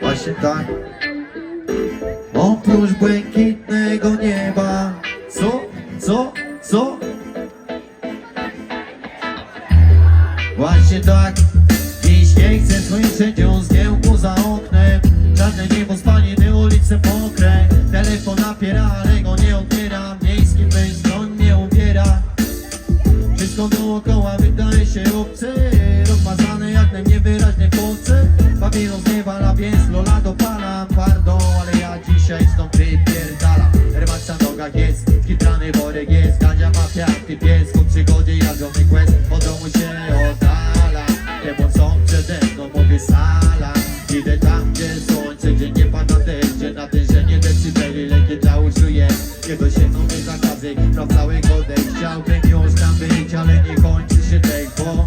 Właśnie tak. Oprócz błękitnego nieba. Co? Co? Co? Właśnie tak. Dziś nie chcę słyszeć o zgiełku za oknem. Żadne niebo spaliny, ulice mokre. Telefon napiera, ale go nie odbiera. Miejski pęskon nie ubiera. Wszystko dookoła wydaje się na niewyraźne mnie rozniewala, więc lola dopalam Pardon, ale ja dzisiaj stąd wypierdalam. Rymacz na nogach jest, skitrany worek jest. Gadzia mafia, ty pies, ku przygodzie jagowy quest Od domu się oddala, emo są przede mną, mówię sala Idę tam, gdzie słońce, gdzie nie pada deszcz na tężenie decybeli lekkie ciało czuję Jego się nowe zakazy, praw całego dek Chciałbym już tam być, ale nie kończy się dek, bo